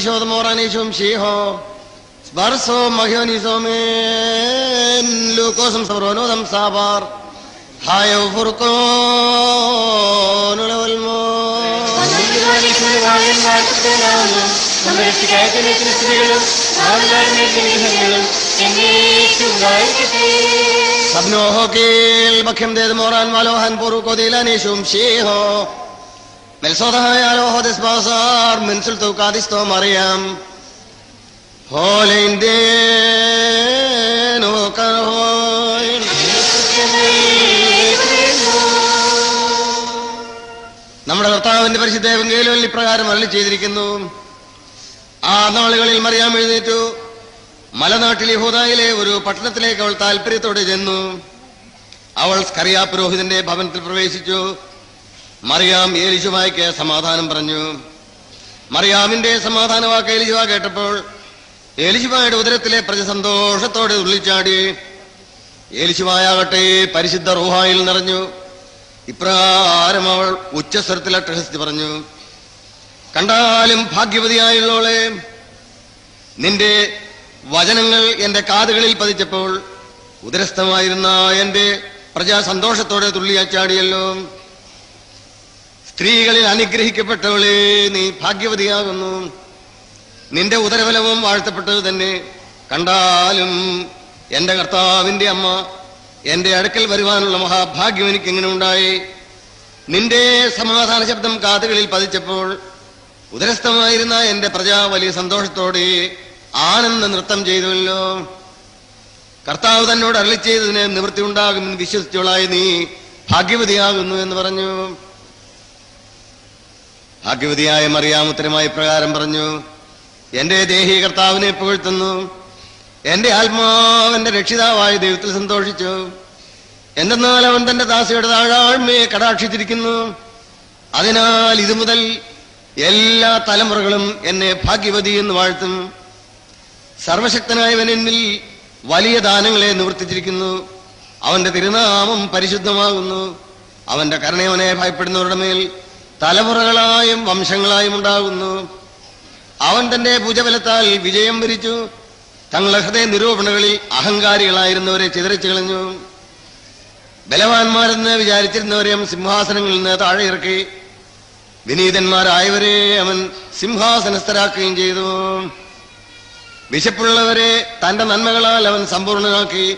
kadishod moranishum shiho Sparso mahionisomen Lukosum sabronodam sabar Hayo furkon ulawalmo Sabno hokil bakhim ded moran malohan puru kodilanishum shiho Melsodahay aloho ukarhoin നമ്മുടെ ഭർത്താവിന്റെ പരിശുദ്ധ എവങ്കേലുകളിൽ ഇപ്രകാരം അരളി ചെയ്തിരിക്കുന്നു. ആ നാളുകളിൽ മറിയാം എഴുന്നേറ്റു. മലനാട്ടിൽ യഹൂദായിലെ ഒരു പട്ടണത്തിലേക്ക് അവൾ താല്പര്യത്തോടെ ചെന്നു. അവൾ സ്കറിയാ പുരോഹിതന്റെ ഭവനത്തിൽ പ്രവേശിച്ചു. മറിയാം ഏലിശുവായ്ക്ക് സമാധാനം പറഞ്ഞു. മറിയാമിന്റെ സമാധാന വാക്ക് ഏലിശുവ കേട്ടപ്പോൾ ഏലിശുവായുടെ ഉദരത്തിലെ പ്രജ സന്തോഷത്തോടെ ഉള്ളിച്ചാടി ഏലിശുവായാകട്ടെ പരിശുദ്ധ റൂഹായിൽ നിറഞ്ഞു. ഇപ്രകാരം അവൾ ഉച്ചസ്വരത്തിൽ അട്ടഹസിച്ച് പറഞ്ഞു. കണ്ടാലും ഭാഗ്യവതിയായുള്ളോളെ നിന്റെ വചനങ്ങൾ എന്റെ കാതുകളിൽ പതിച്ചപ്പോൾ ഉദരസ്ഥമായിരുന്ന എന്റെ പ്രജാ സന്തോഷത്തോടെ തുള്ളിയാച്ചാടിയല്ലോ. സ്ത്രീകളിൽ അനുഗ്രഹിക്കപ്പെട്ടവളെ നീ ഭാഗ്യവതിയാകുന്നു. നിന്റെ ഉദരഫലവും വാഴ്ത്തപ്പെട്ടത് തന്നെ കണ്ടാലും എന്റെ കർത്താവിന്റെ അമ്മ എന്റെ അടുക്കൽ വരുവാനുള്ള മഹാഭാഗ്യം എനിക്ക് എങ്ങനെ ഉണ്ടായി? നിന്റെ സമാധാന ശബ്ദം കാതുകളിൽ പതിച്ചപ്പോൾ ഉദരസ്ഥമായിരുന്ന എന്റെ പ്രജ വലിയ സന്തോഷത്തോടെ ആനന്ദ നൃത്തം ചെയ്തുവല്ലോ. കർത്താവ് തന്നോട് അരളി ചെയ്തതിന് നിവൃത്തി ഉണ്ടാകുമെന്ന് വിശ്വസിച്ചോളായി നീ ഭാഗ്യവതിയാകുന്നു എന്ന് പറഞ്ഞു. ഭാഗ്യവതിയായ മറിയാമുത്തരമായി പ്രകാരം പറഞ്ഞു എന്റെ ദേഹി കർത്താവിനെ പുകഴ്ത്തുന്നു. എന്റെ ആത്മാവന്റെ രക്ഷിതാവായ ദൈവത്തിൽ സന്തോഷിച്ചു. എന്തെന്നാൽ അവൻ തന്റെ ദാസിയുടെ താഴാഴ്മയെ കടാക്ഷിച്ചിരിക്കുന്നു. അതിനാൽ ഇതു മുതൽ എല്ലാ തലമുറകളും എന്നെ ഭാഗ്യവതി എന്ന് വാഴ്ത്തും. സർവശക്തനായവൻ എന്നിൽ വലിയ ദാനങ്ങളെ നിവർത്തിച്ചിരിക്കുന്നു. അവന്റെ തിരുനാമം പരിശുദ്ധമാകുന്നു. അവന്റെ കരുണയവനെ ഭയപ്പെടുന്നവരുടെ മേൽ തലമുറകളായും വംശങ്ങളായും ഉണ്ടാകുന്നു. അവൻ തന്റെ ഭുജബലത്താൽ വിജയം വരിച്ചു. തങ്ങളുടെ ഹൃദയ നിരൂപണകളിൽ അഹങ്കാരികളായിരുന്നവരെ ചിതറിച്ചു കളഞ്ഞു. ബലവാന്മാരെന്ന് വിചാരിച്ചിരുന്നവരെയും സിംഹാസനങ്ങളിൽ നിന്ന് താഴെ ഇറക്കി. വിനീതന്മാരായവരെ അവൻ സിംഹാസനസ്ഥരാക്കുകയും ചെയ്തു. വിശപ്പുള്ളവരെ തന്റെ നന്മകളാൽ അവൻ സമ്പൂർണനാക്കി.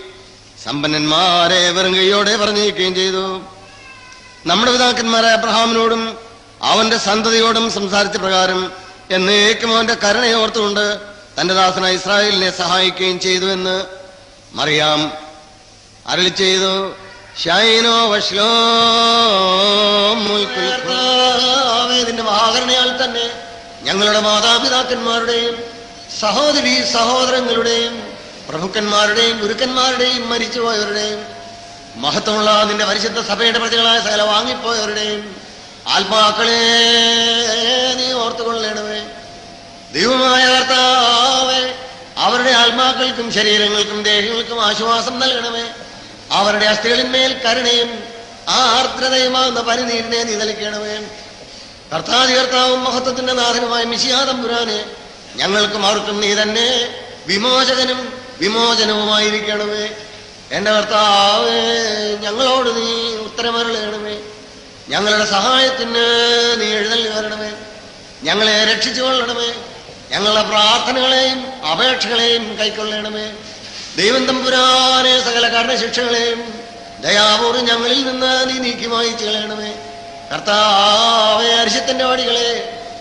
സമ്പന്നന്മാരെ വെറും കൈയോടെ പറഞ്ഞേക്കുകയും ചെയ്തു. നമ്മുടെ പിതാക്കന്മാരായ അബ്രഹാമിനോടും അവന്റെ സന്തതിയോടും സംസാരിച്ച പ്രകാരം എന്നേക്കും അവന്റെ കരുണയോർത്തുകൊണ്ട് തന്റെ ദാസനായ ഇസ്രായേലിനെ സഹായിക്കുകയും ചെയ്തു എന്ന് മറിയാം അരളി ചെയ്തു. ഷൈനോ വഷ്ലോ മഹാകരണയാൽ തന്നെ ഞങ്ങളുടെ മാതാപിതാക്കന്മാരുടെയും സഹോദരി സഹോദരങ്ങളുടെയും പ്രഭുക്കന്മാരുടെയും ഗുരുക്കന്മാരുടെയും മരിച്ചുപോയവരുടെയും മഹത്വമുള്ള നിന്റെ പരിശുദ്ധ സഭയുടെ പ്രതികളായ സകല വാങ്ങിപ്പോയവരുടെയും ആത്മാക്കളെ നീ ഓർത്തുകൊള്ളണമേ. ദൈവമായ കർത്താവേ അവരുടെ ആത്മാക്കൾക്കും ശരീരങ്ങൾക്കും ദേഹങ്ങൾക്കും ആശ്വാസം നൽകണമേ. അവരുടെ അസ്ഥികളിന്മേൽ കരുണയും ആ ആർദ്രതയുമാകുന്ന പനിനീരിനെ നീ നൽകണമേ കർത്താതി കർത്താവും മഹത്വത്തിന്റെ നാഥനുമായ മിശിയാദം പുരാനെ ഞങ്ങൾക്കും അവർക്കും നീ തന്നെ വിമോചകനും വിമോചനവുമായിരിക്കണമേ. എന്റെ കർത്താവേ ഞങ്ങളോട് നീ ഉത്തരമരളയണമേ ഞങ്ങളുടെ സഹായത്തിന് നീ എഴുന്നള്ളി വരണമേ. ഞങ്ങളെ രക്ഷിച്ചു കൊള്ളണമേ. ഞങ്ങളുടെ പ്രാർത്ഥനകളെയും അപേക്ഷകളെയും കൈക്കൊള്ളണമേ. ദൈവം തമ്പുരാനെ സകല കർണശിക്ഷകളെയും ദയാപൂർവം ഞങ്ങളിൽ നിന്ന് നീ നീക്കി വായിച്ചു കളയണമേ കർത്താവേ അരിശത്തിന്റെ വാടികളെ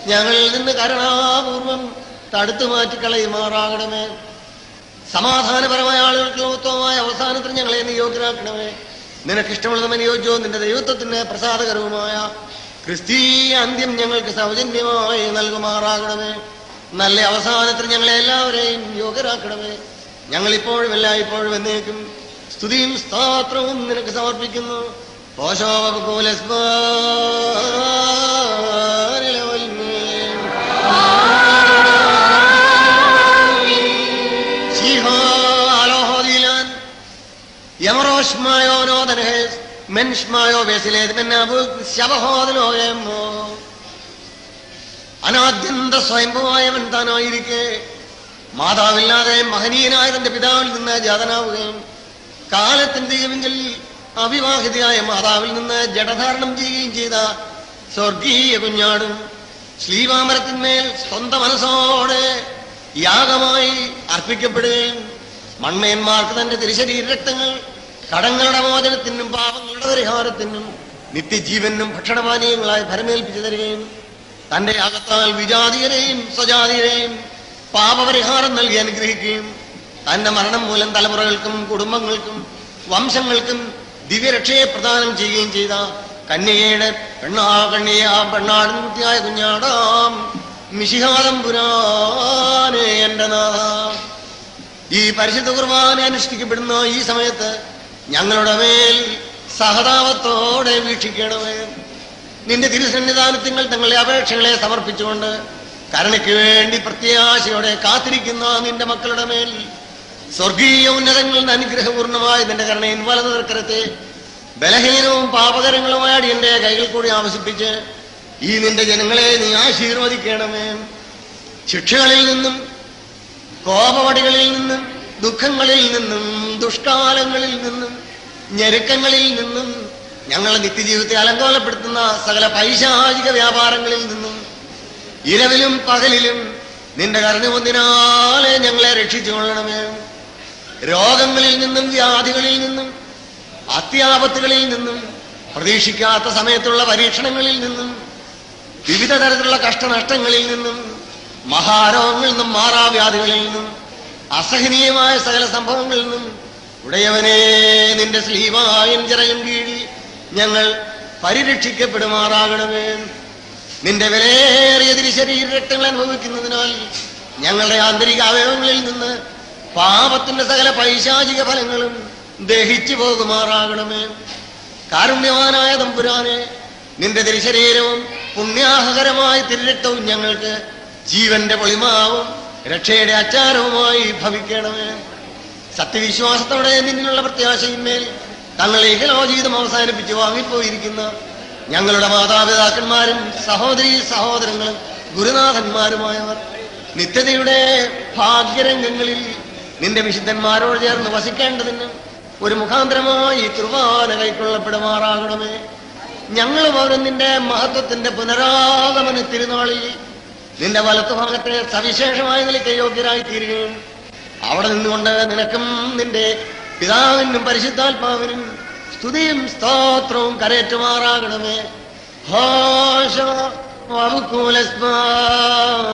ഞങ്ങളിൽ നിന്ന് കരുണാപൂർവം തടുത്തു മാറ്റിക്കളയുമാറാകണമേ. സമാധാനപരമായ ആളുകൾക്ക് ഉത്തമമായ അവസാനത്തിന് ഞങ്ങളെ നീ യോഗ്യരാക്കണമേ നിനക്കിഷ്ടമുള്ളതും അനുയോജ്യവും നിന്റെ ദൈവത്വത്തിന് പ്രസാദകരവുമായ ക്രിസ്തീയ അന്ത്യം ഞങ്ങൾക്ക് സൗജന്യമായി നൽകുമാറാകണമേ. നല്ല അവസാനത്തിൽ ഞങ്ങളെ എല്ലാവരെയും യോഗ്യരാക്കണമേ. ഞങ്ങൾ ഇപ്പോഴും എല്ലായ്പ്പോഴും എന്നേക്കും സ്തുതിയും സ്തോത്രവും നിനക്ക് സമർപ്പിക്കുന്നു. പോശോപകുലസ്മാ അനാദ്യന്ത സ്വയംഭവമായവൻ താനായിരിക്കെ. മാതാവില്ലാതെ മഹനീയനായ തന്റെ പിതാവിൽ നിന്ന് ജാതനാവുകയും കാലത്തിന്റെയുമെങ്കിൽ അവിവാഹിതയായ മാതാവിൽ നിന്ന് ജഡധാരണം ചെയ്യുകയും ചെയ്ത സ്വർഗീയ കുഞ്ഞാടും ശ്രീവാമരത്തിന്മേൽ സ്വന്തം മനസ്സോടെ യാഗമായി അർപ്പിക്കപ്പെടുകയും മണ്ണയന്മാർക്ക് തന്റെ തിരുശരീരക്തങ്ങൾ കടങ്ങളുടെ മോചനത്തിനും പാപങ്ങളുടെ പരിഹാരത്തിനും നിത്യജീവനും ഭക്ഷണപാനീയങ്ങളായി ഭരമേൽപ്പിച്ചു തരികയും തന്റെ അകത്താൽ വിജാതീയരെയും സ്വജാതീയരെയും പാപപരിഹാരം നൽകി അനുഗ്രഹിക്കുകയും തന്റെ മരണം മൂലം തലമുറകൾക്കും കുടുംബങ്ങൾക്കും വംശങ്ങൾക്കും ദിവ്യരക്ഷയെ പ്രദാനം ചെയ്യുകയും ചെയ്ത കന്യകയുടെ പെണ്ണാ കണ്ണിയ പെണ്ണാടും കുട്ടിയായ കുഞ്ഞാടാം. മിശിഹാദം പുരാനേ എന്റെ നാഥ. ഈ പരിശുദ്ധ കുർബാന അനുഷ്ഠിക്കപ്പെടുന്ന ഈ സമയത്ത് ഞങ്ങളുടെ മേൽ സഹതാപത്തോടെ വീക്ഷിക്കണമേ. നിന്റെ തിരുസന്നിധാനത്തിങ്ങൾ തങ്ങളെ അപേക്ഷകളെ സമർപ്പിച്ചുകൊണ്ട് കരുണയ്ക്ക് വേണ്ടി പ്രത്യാശയോടെ കാത്തിരിക്കുന്ന നിന്റെ മക്കളുടെ മേൽ സ്വർഗീയ ഉന്നതങ്ങളുടെ അനുഗ്രഹപൂർണമായ നിന്റെ കരുണയിൽ വലതു നിർക്കരത്തെ ബലഹീനവും പാപകരങ്ങളുമായ അടിയന്റെ കൈകൾ കൂടി ആവശിപ്പിച്ച് ഈ നിന്റെ ജനങ്ങളെ നീ ആശീർവദിക്കണമേ. ശിക്ഷകളിൽ നിന്നും കോപവടികളിൽ നിന്നും ദുഃഖങ്ങളിൽ നിന്നും ദുഷ്കാലങ്ങളിൽ നിന്നും ഞെരുക്കങ്ങളിൽ നിന്നും ഞങ്ങളുടെ നിത്യജീവിതത്തെ അലങ്കോലപ്പെടുത്തുന്ന സകല പൈശാചിക വ്യാപാരങ്ങളിൽ നിന്നും ഇരവിലും പകലിലും നിന്റെ കരുണമൊന്നിനാലെ ഞങ്ങളെ രക്ഷിച്ചു കൊള്ളണമേ. രോഗങ്ങളിൽ നിന്നും വ്യാധികളിൽ നിന്നും അത്യാപത്തുകളിൽ നിന്നും പ്രതീക്ഷിക്കാത്ത സമയത്തുള്ള പരീക്ഷണങ്ങളിൽ നിന്നും വിവിധ തരത്തിലുള്ള കഷ്ടനഷ്ടങ്ങളിൽ നിന്നും മഹാരോഗങ്ങളിൽ നിന്നും മാറാവ്യാധികളിൽ നിന്നും അസഹനീയമായ സകല സംഭവങ്ങളിൽ നിന്നും ഉടയവനെ നിന്റെ സ്ലീവായൻ ചിറയും കീഴിൽ ഞങ്ങൾ പരിരക്ഷിക്കപ്പെടുമാറാകണമേ. നിന്റെ വിലയേറിയ തിരിശരീര രക്തങ്ങൾ അനുഭവിക്കുന്നതിനാൽ ഞങ്ങളുടെ ആന്തരിക അവയവങ്ങളിൽ നിന്ന് പാപത്തിന്റെ സകല പൈശാചിക ഫലങ്ങളും ദഹിച്ചു പോകുമാറാകണമേ. കാരുണ്യവാനായ തമ്പുരാനെ നിന്റെ തിരിശരീരവും പുണ്യാഹകരമായ തിരുരക്തവും ഞങ്ങൾക്ക് ജീവന്റെ പൊളിമാവും രക്ഷയുടെ അച്ചാരവുമായി ഭവിക്കണമേ. സത്യവിശ്വാസത്തോടെ നിന്നുള്ള പ്രത്യാശയിന്മേൽ തങ്ങൾ ഏകലോചിതം അവസാനിപ്പിച്ച് വാങ്ങിപ്പോയിരിക്കുന്ന ഞങ്ങളുടെ മാതാപിതാക്കന്മാരും സഹോദരി സഹോദരങ്ങളും ഗുരുനാഥന്മാരുമായവർ നിത്യതയുടെ ഭാഗ്യരംഗങ്ങളിൽ നിന്റെ വിശുദ്ധന്മാരോട് ചേർന്ന് വസിക്കേണ്ടതിന് ഒരു മുഖാന്തരമായി കുർബാന കൈക്കൊള്ളപ്പെടുമാറാകണമേ. ഞങ്ങൾ പൗരം നിന്റെ മഹത്വത്തിന്റെ പുനരാഗമന തിരുനാളിൽ നിന്റെ വലത്തുഭാഗത്തെ സവിശേഷമായ നിലയ്ക്ക് യോഗ്യരായി തീരുകയും അവിടെ നിന്നുകൊണ്ട് നിനക്കും നിന്റെ പിതാവിനും പരിശുദ്ധാത്മാവിനും സ്തുതിയും സ്തോത്രവും കരയറ്റുമാറാകണമേ. ഹോഷ വകുലസ്മാ